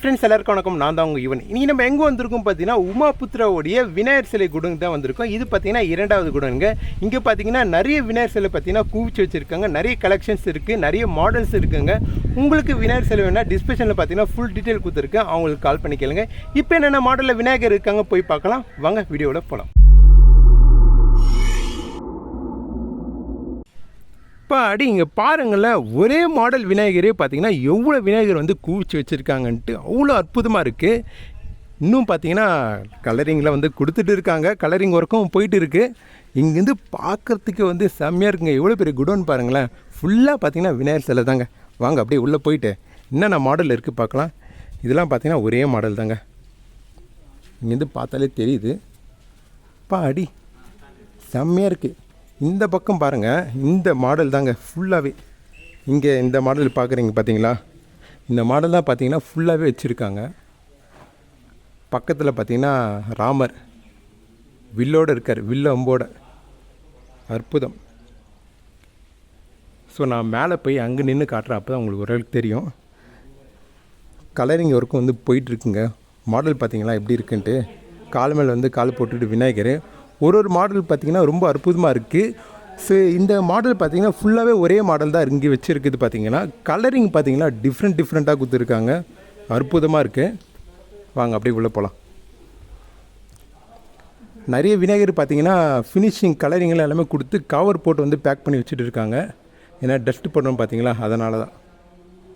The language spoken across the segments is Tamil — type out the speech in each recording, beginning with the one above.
ஃப்ரெண்ட்ஸ் எல்லாருக்கும் வணக்கம். நான் தான் உங்கள் யுவன். இன்றைக்கி நம்ம எங்கே வந்திருக்கோம் பார்த்தீங்கன்னா உமாபுத்திராவுடைய விநாயகர் சிலை குடங்கு தான் வந்திருக்கோம். இது பார்த்தீங்கன்னா இரண்டாவது குடோனுங்க இங்கே பார்த்தீங்கன்னா நிறைய விநாயகர் சிலை பார்த்தீங்கன்னா குவிச்சு வச்சுருக்காங்க. நிறைய கலெக்ஷன்ஸ் இருக்குது நிறைய மாடல்ஸ் இருக்குங்க. உங்களுக்கு விநாயகர் சிலை வேணால் டிஸ்கிரிப்ஷனில் பார்த்தீங்கன்னா ஃபுல் டீட்டெயில் கொடுத்துருக்கேன். அவங்களுக்கு கால் பண்ணி கேளுங்க. இப்போ என்னென்ன மாடலில் விநாயகர் இருக்காங்க போய் பார்க்கலாம். வாங்க வீடியோவில் போகலாம் அப்பாடி அடி இங்கே பாருங்களேன். ஒரே மாடல் விநாயகரே பார்த்தீங்கன்னா எவ்வளோ விநாயகர் வந்து குவிச்சு வச்சுருக்காங்கன்ட்டு அவ்வளோ அற்புதமாக இருக்குது இன்னும் பார்த்தீங்கன்னா கலரிங்கில் வந்து கொடுத்துட்டு இருக்காங்க. கலரிங் ஒர்க்கும் போயிட்டு இருக்குது இங்கேருந்து பார்க்குறதுக்கு வந்து செம்மையாக இருக்குங்க. எவ்வளோ பெரிய குடோன் பாருங்களேன். ஃபுல்லாக பார்த்தீங்கன்னா விநாயகர் சிலை தாங்க. வாங்க அப்படியே உள்ளே போயிட்டு என்னென்ன மாடல் இருக்குது பார்க்கலாம் இதெல்லாம் பார்த்தீங்கன்னா ஒரே மாடல் தாங்க. இங்கேருந்து பார்த்தாலே தெரியுது. பாடி செம்மையாக இருக்குது இந்த பக்கம் பாருங்கள் இந்த மாடல் தாங்க ஃபுல்லாகவே இங்கே இந்த மாடல் பார்க்குறீங்க பார்த்தீங்களா இந்த மாடல் தான் பார்த்தீங்கன்னா ஃபுல்லாகவே வச்சுருக்காங்க. பக்கத்தில் பார்த்தீங்கன்னா ராமர் வில்லோடு இருக்கார் வில்ல அம்போட. அற்புதம். ஸோ நான் மேலே போய் அங்கே நின்று காட்டுறேன் அப்போ தான் உங்களுக்கு ஓரளவுக்கு தெரியும். கலரிங் ஒர்க்கும் வந்து போயிட்டுருக்குங்க மாடல் பார்த்தீங்களா எப்படி இருக்குன்ட்டு. கால் மேலே வந்து கால் போட்டுட்டு விநாயகர். ஒரு ஒரு மாடல் பார்த்தீங்கன்னா ரொம்ப அற்புதமாக இருக்குது ஸோ இந்த மாடல் பார்த்தீங்கன்னா ஃபுல்லாகவே ஒரே மாடல் தான் இங்கே வச்சுருக்குது பார்த்தீங்கன்னா கலரிங் பார்த்தீங்கன்னா டிஃப்ரெண்ட் டிஃப்ரெண்ட்டாக கொடுத்துருக்காங்க. அற்புதமாக இருக்குது வாங்க அப்படியே உள்ளே போகலாம் நிறைய விநாயகர் பார்த்தீங்கன்னா ஃபினிஷிங் கலரிங்லாம் எல்லாமே கொடுத்து கவர் போட்டு வந்து பேக் பண்ணி வச்சுட்டு இருக்காங்க. ஏன்னா டஸ்ட் பண்ணுறோம் பார்த்தீங்களா அதனால தான்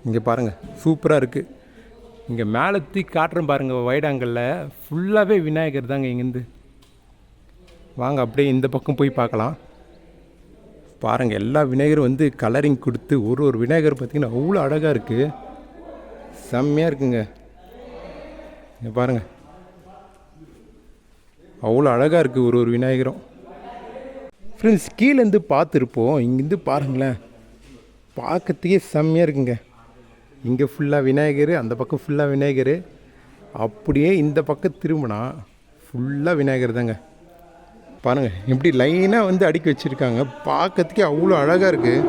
இங்கே பாருங்கள் சூப்பராக இருக்குது இங்கே மேலே தூக்கி காட்டுறோம் பாருங்கள் வைடாங்கல்ல ஃபுல்லாகவே விநாயகர் தாங்க இங்கேருந்து. வாங்க அப்படியே இந்த பக்கம் போய் பார்க்கலாம். பாருங்கள் எல்லா விநாயகரும் வந்து கலரிங் கொடுத்து ஒரு ஒரு விநாயகர் பார்த்திங்கன்னா அவ்வளோ அழகாக இருக்குது செம்மையாக இருக்குங்க. இங்கே பாருங்கள் அவ்வளோ அழகாக இருக்குது ஒரு ஒரு விநாயகரும். ஃப்ரெண்ட்ஸ் கீழேருந்து பார்த்துருப்போம். இங்கேருந்து பாருங்களேன். பார்க்கறதுக்கே செம்மையாக இருக்குங்க. இங்கே ஃபுல்லாக விநாயகர் அந்த பக்கம் ஃபுல்லாக விநாயகர். அப்படியே இந்த பக்கம் திரும்பினா ஃபுல்லாக விநாயகர் தாங்க. பாருங்கள் இப்படி லைனாக வந்து அடுக்கி வச்சுருக்காங்க. பார்க்கறதுக்கே அவ்வளோ அழகாக இருக்குது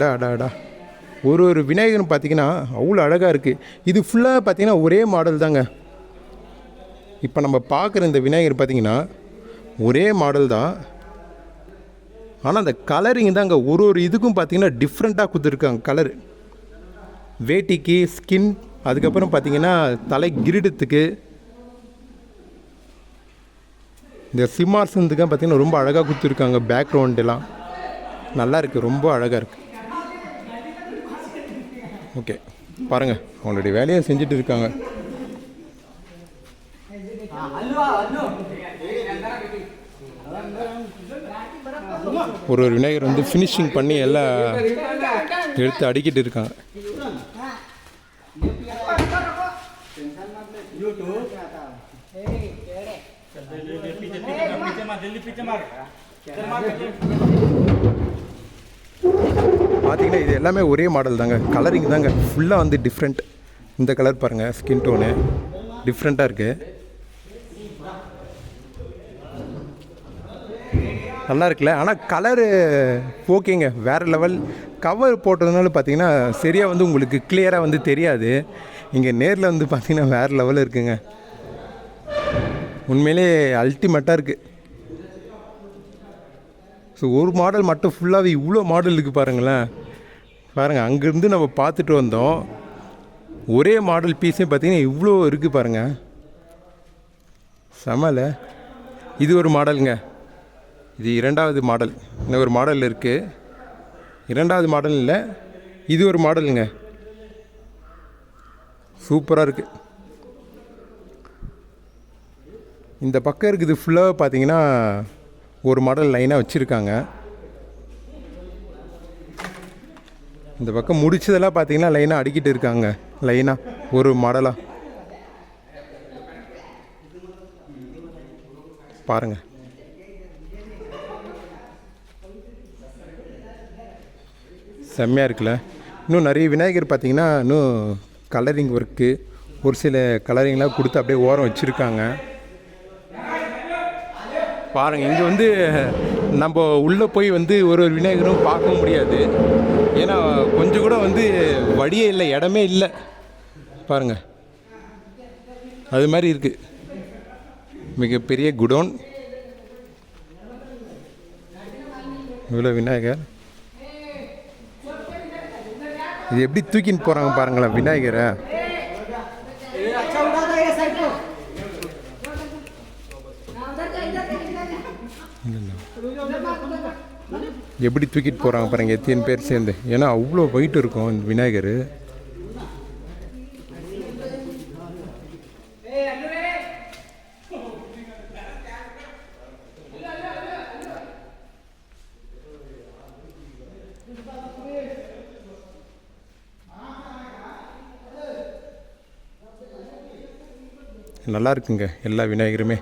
டா டா டா. ஒரு ஒரு விநாயகரும் பார்த்தீங்கன்னா அவ்வளோ அழகாக இருக்குது இது ஃபுல்லாக பார்த்தீங்கன்னா ஒரே மாடல் தாங்க. இப்போ நம்ம பார்க்குற இந்த விநாயகர் பார்த்தீங்கன்னா ஒரே மாடல் தான். ஆனால் அந்த கலரிங் தாங்க ஒரு ஒரு இதுக்கும் பார்த்தீங்கன்னா டிஃப்ரெண்ட்டாக கொடுத்துருக்காங்க கலர் வேட்டிக்கு ஸ்கின் அதுக்கப்புறம் பார்த்தீங்கன்னா தலை கிரீடத்துக்கு இந்த சிம்மாசனத்துக்கு பார்த்தீங்கன்னா ரொம்ப அழகாக கொடுத்துருக்காங்க பேக்ரவுண்டெல்லாம் நல்லா இருக்குது ரொம்ப அழகாக இருக்குது ஓகே பாருங்கள் அவங்களுடைய வேலையை செஞ்சுட்டு இருக்காங்க. ஒரு ஒரு விநாயகர் வந்து ஃபினிஷிங் பண்ணி எல்லாம் எடுத்து அடுக்கிட்டு இருக்காங்க. பார்த்தீங்கன்னா இது எல்லாமே ஒரே மாடல் தாங்க. கலரிங் தாங்க. ஃபுல்லாக வந்து டிஃப்ரெண்ட் இந்த கலர் பாருங்கள் ஸ்கின் டோனு டிஃப்ரெண்ட்டாக இருக்குது நல்லா இருக்குல்ல? ஆனால் கலரு ஓகேங்க வேறு லெவல் கவர் போட்டதுனால பார்த்தீங்கன்னா சரியாக வந்து உங்களுக்கு கிளியராக வந்து தெரியாது. இங்கே நேரில் வந்து பார்த்தீங்கன்னா வேறு லெவலில் இருக்குங்க. உண்மையிலே அல்டிமேட்டாக இருக்குது ஸோ ஒரு மாடல் மட்டும் ஃபுல்லாகவே இவ்வளோ மாடல் இருக்குது பாருங்களேன். பாருங்கள் அங்கேருந்து நம்ம பார்த்துட்டு வந்தோம். ஒரே மாடல் பீஸே பார்த்திங்கன்னா இவ்வளோ இருக்குது பாருங்கள் செமல. இது ஒரு மாடலுங்க இது இரண்டாவது மாடல் இந்த ஒரு மாடல் இருக்குது இரண்டாவது மாடல் இல்லை. இது ஒரு மாடலுங்க சூப்பராக இருக்குது இந்த பக்கம் இருக்குது ஃபுல்லாக பார்த்தீங்கன்னா ஒரு மாடல் லைனாக வச்சுருக்காங்க. இந்த பக்கம் முடிச்சதெல்லாம் பார்த்தீங்கன்னா லைனாக அடிக்கிட்டு இருக்காங்க. லைனாக ஒரு மாடலாக பாருங்கள் செம்மையாக இருக்குல்ல. இன்னும் நிறைய விநாயகர் பார்த்தீங்கன்னா இன்னும் கலரிங் ஒர்க்கு ஒரு சில கலரிங்லாம் கொடுத்து அப்படியே ஓரம் வச்சுருக்காங்க. பாருங்கள் இங்கே வந்து நம்ம உள்ளே போய் வந்து ஒரு ஒரு விநாயகரும் பார்க்க முடியாது. ஏன்னா கொஞ்சம் கூட வந்து வழியே இல்லை இடமே இல்லை. பாருங்க. அது மாதிரி இருக்குது மிகப்பெரிய குடோன். இவ்வளோ விநாயகர். இது எப்படி தூக்கின்னு போகிறாங்க பாருங்களேன் விநாயகரை. எப்படி தூக்கிட்டு போகிறாங்க பாருங்க எத்தனை பேர் சேர்ந்து. ஏன்னா அவ்வளோ வெயிட் இருக்கும் இந்த விநாயகர். நல்லா இருக்குங்க எல்லா விநாயகருமே.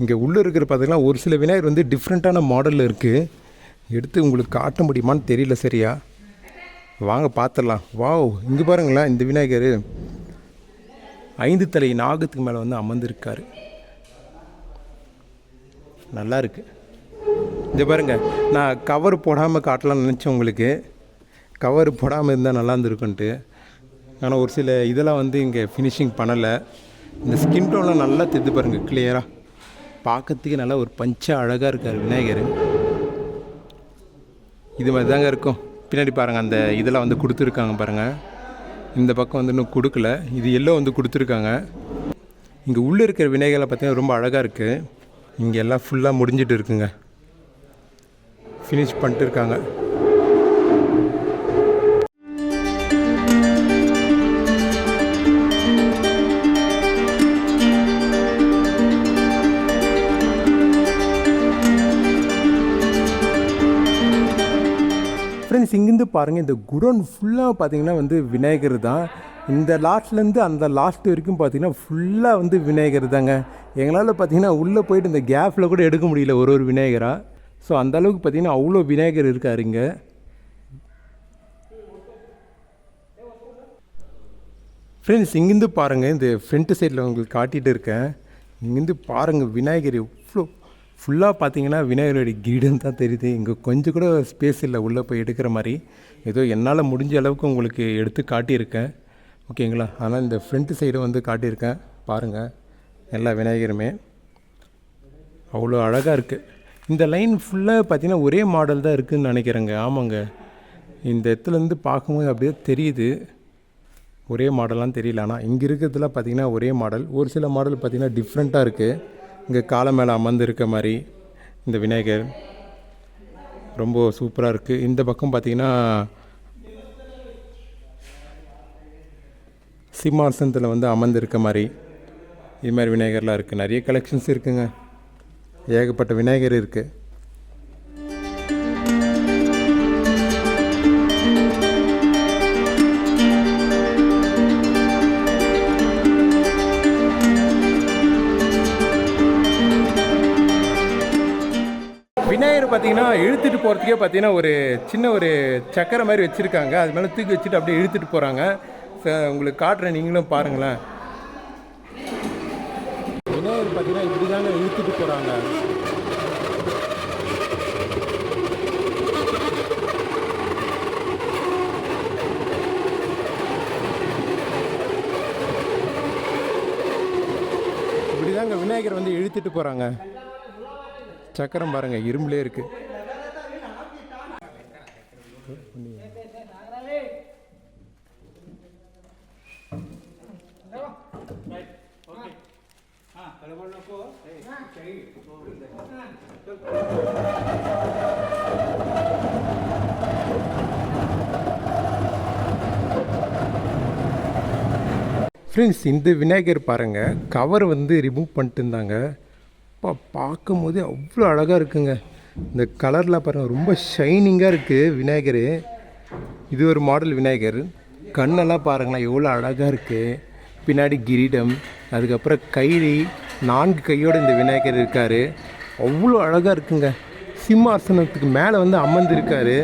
இங்கே உள்ளே இருக்கிற பார்த்தீங்கன்னா ஒரு சில விநாயகர் வந்து டிஃப்ரெண்ட்டான மாடலில் இருக்குது எடுத்து உங்களுக்கு காட்ட முடியுமான்னு தெரியல சரியா? வாங்க பார்த்துடலாம் வாவ் இங்கே பாருங்களேன் இந்த விநாயகர். ஐந்து தலை நாகத்துக்கு மேலே வந்து அமர்ந்திருக்காரு. நல்லா இருக்கு. இந்த பாருங்க நான் கவர் போடாமல் காட்டலாம்னு நினச்சேன் உங்களுக்கு. கவர் போடாமல் இருந்தால் நல்லா இருந்திருக்குன்ட்டு. ஆனால் ஒரு சில இதெல்லாம் வந்து இங்கே ஃபினிஷிங் பண்ணலை. இந்த ஸ்கின் டோன்லாம் நல்லா தெரிந்து பாருங்கள் கிளியராக பார்க்கறதுக்கு நல்லா ஒரு பஞ்சாக அழகாக இருக்கார் விநாயகர். இது மாதிரி தாங்க இருக்கும். பின்னாடி பாருங்கள் அந்த இதெல்லாம் வந்து கொடுத்துருக்காங்க பாருங்கள் இந்த பக்கம் வந்து இன்னும் கொடுக்கல. இது எல்லோ வந்து கொடுத்துருக்காங்க. இங்கே உள்ளே இருக்கிற விநாயகரை பார்த்தீங்கன்னா ரொம்ப அழகாக இருக்குது இங்கே எல்லாம் ஃபுல்லாக முடிஞ்சிட்டு இருக்குங்க. ஃபினிஷ் பண்ணிட்டு இருக்காங்க. ஃப்ரெண்ட்ஸ் இங்கேருந்து பாருங்கள் இந்த குடோன் ஃபுல்லாக பார்த்தீங்கன்னா வந்து விநாயகர் தான். இந்த லாஸ்ட்லேருந்து அந்த லாஸ்ட் வரைக்கும் பார்த்தீங்கன்னா ஃபுல்லாக வந்து விநாயகர் தாங்க. எங்களால் பார்த்தீங்கன்னா உள்ளே போயிட்டு இந்த கேப்பில் கூட எடுக்க முடியல ஒரு ஒரு விநாயகராக ஸோ அந்த அளவுக்கு பார்த்தீங்கன்னா அவ்வளோ விநாயகர் இருக்காரு இங்கே. ஃப்ரெண்ட்ஸ் இங்கேருந்து பாருங்கள் இந்த ஃப்ரண்ட் சைடில் உங்களுக்கு காட்டிகிட்டு இருக்கேன். இங்கேருந்து பாருங்கள் விநாயகர் ஃபுல்லாக பார்த்தீங்கன்னா விநாயகருடைய கிரீடம் தான் தெரியுது. இங்கே கொஞ்சம் கூட ஸ்பேஸ் இல்லை. உள்ளே போய் எடுக்கிற மாதிரி. ஏதோ என்னால் முடிஞ்ச அளவுக்கு உங்களுக்கு எடுத்து காட்டியிருக்கேன். ஓகேங்களா? ஆனால் இந்த ஃப்ரண்ட் சைடு வந்து காட்டியிருக்கேன். பாருங்கள் எல்லா விநாயகருமே. அவ்வளோ அழகாக இருக்குது இந்த லைன் ஃபுல்லாக பார்த்தீங்கன்னா ஒரே மாடல் தான் இருக்குதுன்னு நினைக்கிறேங்க. ஆமாங்க. இந்த இடத்துலேருந்து பார்க்கும்போது அப்படியே தெரியுது. ஒரே மாடல்லாம் தெரியல. ஆனால் இங்கே இருக்கிறதுல பார்த்தீங்கன்னா ஒரே மாடல் ஒரு சில மாடல் பார்த்தீங்கன்னா டிஃப்ரெண்ட்டாக இருக்குது இங்கே காலை மேலே அமர்ந்து இருக்க மாதிரி இந்த விநாயகர். ரொம்ப சூப்பராக இருக்குது இந்த பக்கம் பார்த்திங்கன்னா சிம்மாசனத்தில் வந்து அமர்ந்திருக்க மாதிரி இது மாதிரி விநாயகர்லாம் இருக்குது நிறைய கலெக்ஷன்ஸ் இருக்குங்க. ஏகப்பட்ட விநாயகர் இருக்குது பார்த்தீங்கன்னா இழுத்துட்டு போகிறதுக்கே பார்த்தீங்கன்னா ஒரு சின்ன ஒரு சக்கரை மாதிரி வச்சுருக்காங்க. அது மேலே தூக்கி வச்சுட்டு அப்படியே இழுத்துட்டு போகிறாங்க உங்களுக்கு காட்டுறேன் நீங்களும் பாருங்களேன். விநாயகர் பார்த்தீங்கன்னா இப்படி தாங்க இழுத்துட்டு போகிறாங்க இப்படி தாங்க விநாயகர் வந்து இழுத்துட்டு போகிறாங்க சக்கரம் பாருங்க இரும்புலே இருக்குது ஃப்ரெண்ட்ஸ் இந்த விநாயகர் பாருங்கள் கவர் வந்து ரிமூவ் பண்ணிட்டு இருந்தாங்க. அப்பா பார்க்கும்போதே அவ்வளோ அழகாக இருக்குங்க. இந்த கலரில் பாருங்கள் ரொம்ப ஷைனிங்காக இருக்குது விநாயகர். இது ஒரு மாடல் விநாயகர். கண்ணெல்லாம் பாருங்களேன் எவ்வளோ அழகாக இருக்குது பின்னாடி கிரீடம் அதுக்கப்புறம் கைலி நான்கு கையோடு இந்த விநாயகர் இருக்கார். அவ்வளோ அழகாக இருக்குங்க. சிம்மாசனத்துக்கு மேலே வந்து அமர்ந்திருக்காரு.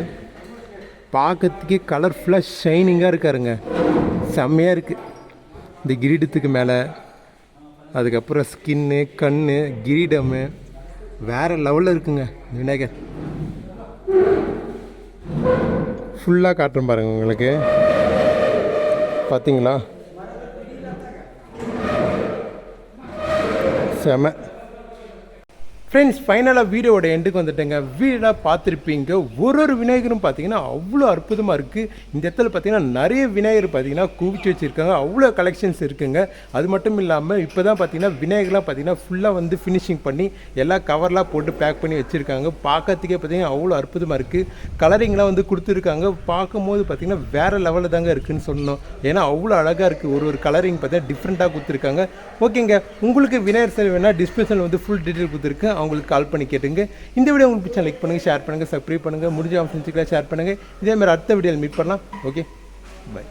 பார்க்கறதுக்கே கலர்ஃபுல்லாக ஷைனிங்காக இருக்காருங்க. செம்மையாக இருக்குது இந்த கிரீடத்துக்கு மேலே அதுக்கப்புறம் ஸ்கின்னு கண் கிரீடமு வேறு லெவலில் இருக்குங்க விநாயகர். ஃபுல்லாக காட்டுறேன் பாருங்க உங்களுக்கு. பார்த்தீங்களா 什么？ஃப்ரெண்ட்ஸ் ஃபைனலாக வீடியோட எண்டுக்கு வந்துட்டேங்க. வீடாக பார்த்துருப்பீங்க. ஒரு ஒரு விநாயகரும் பார்த்தீங்கன்னா அவ்வளோ அற்புதமாக இருக்குது இந்த இடத்துல பார்த்தீங்கன்னா நிறைய விநாயகர் பார்த்தீங்கன்னா குவிச்சு வச்சுருக்காங்க. அவ்வளோ கலெக்ஷன்ஸ் இருக்குங்க. அது மட்டும் இல்லாமல் இப்போ தான் பார்த்தீங்கன்னா விநாயகர்லாம் பார்த்தீங்கன்னா ஃபுல்லாக வந்து ஃபினிஷிங் பண்ணி எல்லா கவர்லாம் போட்டு பேக் பண்ணி வச்சுருக்காங்க. பார்க்கறதுக்கே பார்த்தீங்கன்னா அவ்வளோ அற்புதமாக இருக்குது கலரிங்லாம் வந்து கொடுத்துருக்காங்க. பார்க்கும்போது பார்த்தீங்கன்னா வேறு லெவலில் தாங்க இருக்குன்னு சொன்னோம். ஏன்னா அவ்வளோ அழகாக இருக்குது ஒரு ஒரு கலரிங் பார்த்தீங்கன்னா டிஃப்ரெண்ட்டாக கொடுத்துருக்காங்க. ஓகேங்க உங்களுக்கு விநாயகர் செல் வேணால் டிஸ்கிரிப்ஷனில் வந்து ஃபுல் டீட்டெயில் கொடுத்துருக்கு அவங்களுக்கு கால் பண்ணி கேட்டுங்க. இந்த வீடியோ உங்களுக்கு பிடிச்சா லைக் பண்ணுங்கள் ஷேர் பண்ணுங்கள் சப்ஸ்கிரைப் பண்ணுங்கள் முடிஞ்ச ஆப்ஷன்ஸுக்கெல்லாம் ஷேர் பண்ணுங்கள் இதே மாதிரி அடுத்த வீடியோவில் மீட் பண்ணலாம். Okay bye